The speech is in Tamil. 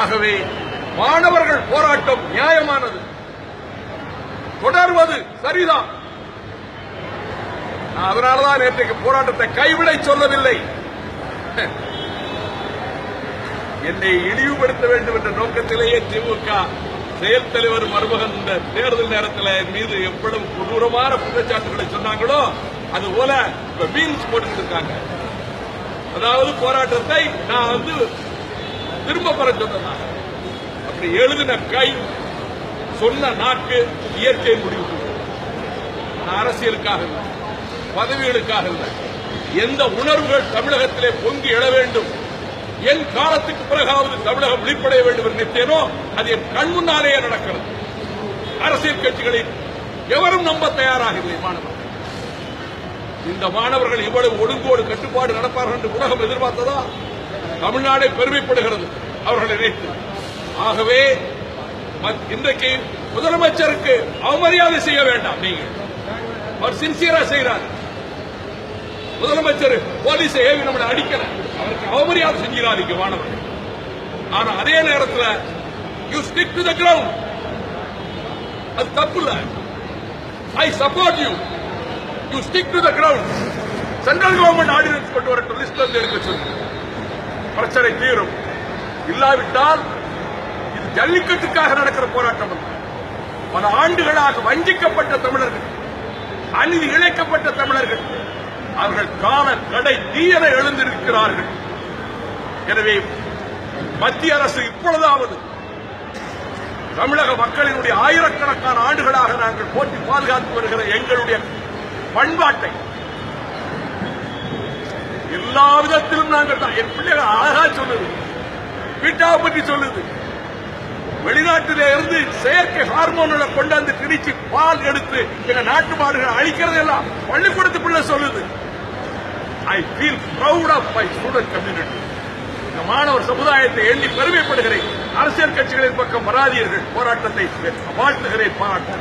ஆகவே மாணவர்கள் போராட்டம் நியாயமானது. தொடர்வது சரிதான். அதனாலதான் நேற்றைக்கு போராட்டத்தை கைவிட சொல்லவில்லை. என்னை இழிவுபடுத்த வேண்டும் என்ற நோக்கத்திலேயே திமுக செயல் தலைவர் மருமகன் இந்த தேர்தல் நேரத்தில் மீது எவ்வளவு கொடூரமான குற்றச்சாட்டுகளை சொன்னாங்களோ அது போல இப்ப பீன்ஸ் போட்டுக்கிட்டு இருக்காங்க. அதாவது போராட்டத்தை நான் வந்து திரும்ப பெற சொன்னேன்? அப்படி எழுதின கை சொன்ன நாக்கு இயற்கை முடிவு. அரசியலுக்காக இல்லை பதவிகளுக்காக இல்லை. எந்த உணர்வுகள் தமிழகத்திலே பொங்கி எழ வேண்டும்? என் காலத்துக்கு பிறகாவது தமிழகம் விழிப்படைய வேண்டும் என்று நினைத்தேனோ அது என் கண் முன்னாலேயே நடக்கிறது. அரசியல் கட்சிகளில் எவரும் நம்ப தயாராக இல்லை மாணவர்கள். இந்த மாணவர்கள் இவ்வளவு ஒழுங்கோடு கட்டுப்பாடு நடப்பார்கள் என்று உலகம் எதிர்பார்த்ததா? தமிழ்நாடே பெருமைப்படுகிறது. அவர்களை நினைத்து. ஆகவே இன்றைக்கு முதலமைச்சருக்கு அவமரியாதை செய்ய வேண்டாம் நீங்கள். அவர் சின்சியரா செய்கிறார் முதலமைச்சர் போலீஸை ஏவி நம்மளை அடிக்கல. அவருக்கு அவமரியாதை செஞ்சிடாதீங்க மாணவர்கள். ஆனா அதே நேரத்தில் you stick to the ground அது தப்பு இல்ல I support you you stick to the ground central government ordinance கொண்டு வரட்டும். லிஸ்ட் வந்து எடுக்க சொல்லுங்க பிரச்சனை தீரும். இல்லாவிட்டால் இது ஜல்லிக்கட்டுக்காக நடக்கிற போராட்டம் பல ஆண்டுகளாக வஞ்சிக்கப்பட்ட தமிழர்கள் அநீதி இழைக்கப்பட்ட தமிழர்கள் அவர்கள் கால கடை தீயன எழுந்திருக்கிறார்கள். எனவே மத்திய அரசு இப்பொழுதாவது தமிழக மக்களினுடைய ஆயிரக்கணக்கான ஆண்டுகளாக நாங்கள் போட்டி பாதுகாத்து வருகிற எங்களுடைய பண்பாட்டை எல்லா விதத்திலும் நாங்கள் தான். என் பிள்ளைகள் அழகா சொல்லுது. வீட்டாவை பற்றி சொல்லுது. வெளிநாட்டில இருந்து செயற்கை ஹார்மோன்களை கொண்டாந்து திணிச்சு பால் எடுத்து எங்க நாட்டு மாடுகளை அழிக்கிறது எல்லாம் பள்ளிக்கூடத்து பிள்ளை சொல்லுது. I feel proud of my student community இந்த மாணவர் சமுதாயத்தை எண்ணி பெருமைப்படுகிறேன். அரசியல் கட்சிகளின் பக்கம் வராதீர்கள். போராட்டத்தை வாழ்த்துகிறேன். பாராட்டு